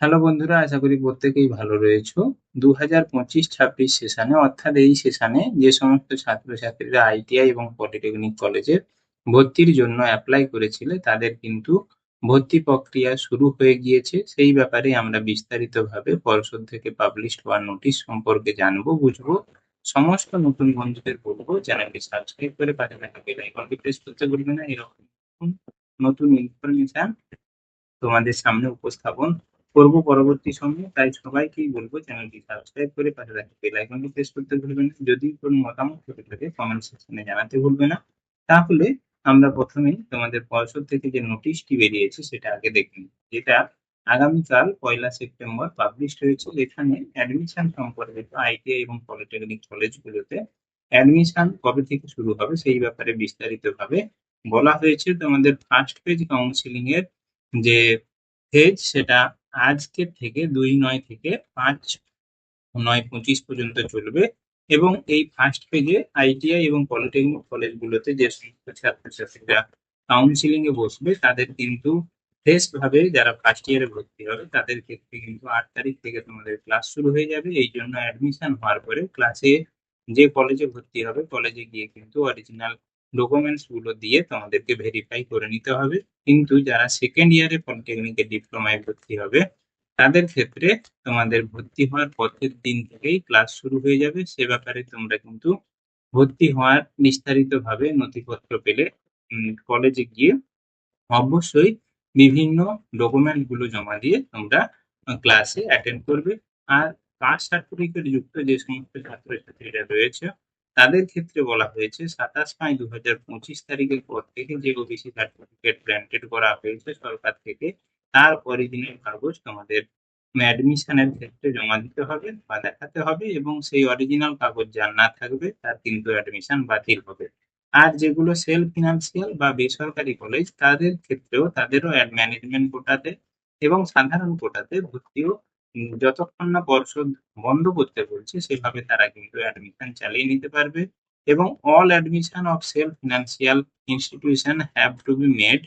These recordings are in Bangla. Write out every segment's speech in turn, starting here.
হ্যালো বন্ধুরা, আশা করি প্রত্যেকেই ভালো রয়েছো। দু হাজার পঁচিশ ছাব্বিশ সেশনে, অর্থাৎ এই সেশনে যে সমস্ত ছাত্রছাত্রীরা আইটিআই এবং পলিটেকনিক কলেজে ভর্তির জন্য অ্যাপ্লাই করেছিলে, তাদের কিন্তু ভর্তি প্রক্রিয়া শুরু হয়ে গিয়েছে। সেই ব্যাপারে আমরা বিস্তারিতভাবে পর্ষদ থেকে পাবলিশ হওয়ার নোটিশ সম্পর্কে জানব, বুঝব। সমস্ত নতুন বন্ধুদের বলব, চ্যানেলটি সাবস্ক্রাইব করে পাশে থাকা প্রেস করতে ভুলবে না। এরকম নতুন ইনফরমেশন তোমাদের সামনে উপস্থাপন করব পরবর্তী সময়ে। তাই সবাইকেই বলব চ্যানেলটি সাবস্ক্রাইব করে পাশে থাকা বেল আইকনটি প্রেস করতে ভুলবেন না। যদি কোনো মতামত থেকে থাকে কমেন্ট সেকশনে জানাতে ভুলবে না। তাহলে আমরা প্রথমেই তোমাদের পর্ষদ থেকে যে নোটিশটি বেরিয়েছে, সেটা আগে দেখে নিই। যেটা আগামীকাল পয়লা সেপ্টেম্বর পাবলিশ হয়েছে। এখানে অ্যাডমিশন সম্পর্কিত আইটিআই এবং পলিটেকনিক কলেজগুলোতে অ্যাডমিশন কবে থেকে শুরু হবে, সেই ব্যাপারে বিস্তারিতভাবে বলা হয়েছে। তোমাদের ফার্স্ট পেজ কাউন্সিলিং এর যে ফেজ সেটা আজকের থেকে দুই নয় থেকে পাঁচ নয় পঁচিশ পর্যন্ত চলবে এবং এই ফার্স্ট পেজে আইটিআই এবং পলিটেকনিক কলেজগুলোতে যে সমস্ত ছাত্রছাত্রীরা কাউন্সিলিং এ বসবে, তাদের কিন্তু ফ্রেশ যারা ফার্স্ট ইয়ারে ভর্তি হবে, তাদের ক্ষেত্রে কিন্তু আট তারিখ থেকে তোমাদের ক্লাস শুরু হয়ে যাবে। এই জন্য অ্যাডমিশন হওয়ার পরে ক্লাসে যে কলেজে ভর্তি হবে কলেজে গিয়ে কিন্তু অরিজিনাল ডকুমেন্টসগুলো দিয়ে তোমাদেরকে ভেরিফাই করে নিতে হবে। কিন্তু যারা সেকেন্ড ইয়ারে পলিটেকনিকে ডিপ্লোমায় ভর্তি হবে, তাদের ক্ষেত্রে তোমাদের ভর্তি হওয়ার পথের দিন থেকেই ক্লাস শুরু হয়ে যাবে। সে ব্যাপারে তোমরা কিন্তু ভর্তি হওয়ার বিস্তারিতভাবে নথিপত্র পেলে কলেজে গিয়ে অবশ্যই বিভিন্ন ডকুমেন্টগুলো জমা দিয়ে তোমরা ক্লাসে অ্যাটেন্ড করবে। আর কাস্ট সার্টিফিকেট যুক্ত যে সমস্ত ছাত্রছাত্রীরা রয়েছে তাদের ক্ষেত্রে বলা হয়েছে, সাতাশ পাঁচ দু হাজার পঁচিশ তারিখের পর থেকে যে ওবিসি সার্টিফিকেট গ্র্যান্টেড করা হয়েছে সরকার থেকে, তার অরিজিনাল কাগজ তোমাদের অ্যাডমিশনের ক্ষেত্রে জমা দিতে হবে বা দেখাতে হবে এবং সেই অরিজিনাল কাগজ যার না থাকবে, তার কিন্তু অ্যাডমিশন বাতিল হবে। আর যেগুলো সেলফ ফিনান্সিয়াল বা বেসরকারি কলেজ তাদের ক্ষেত্রেও তাদেরও ম্যানেজমেন্ট কোটাতে এবং সাধারণ কোটাতে ভর্তিও যতক্ষণ না পর্ষদ বন্ধ করতে বলছে, সেভাবে তারা কিন্তু অ্যাডমিশন চালিয়ে নিতে পারবে এবং all admission of self financial institution have to be made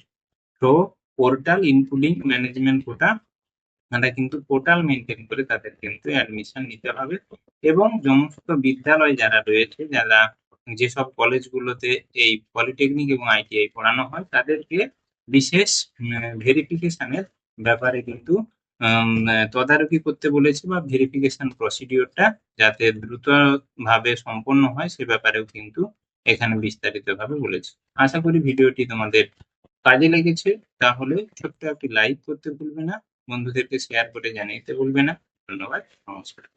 through portal including management quota তারা কিন্তু পোর্টাল মেনটেন করে তাদের কিন্তু অ্যাডমিশন নিতে হবে এবং সমস্ত বিদ্যালয় যারা রয়েছে, যারা যেসব কলেজগুলোতে এই পলিটেকনিক এবং আইটিআই পড়ানো হয়, তাদেরকে বিশেষ ভেরিফিকেশনের ব্যাপারে কিন্তু তদারকি করতে বলেছে বা ভেরিফিকেশন প্রসিডিওরটা যাতে দ্রুতভাবে সম্পন্ন হয়, সে ব্যাপারেও কিন্তু এখানে বিস্তারিতভাবে বলেছে। আশা করি ভিডিওটি তোমাদের কাজে লেগেছে। তাহলে ছোট্ট একটি লাইক করতে ভুলবে না, বন্ধুদেরকে শেয়ার করে জানিয়ে দিতে ভুলবে না। ধন্যবাদ, নমস্কার।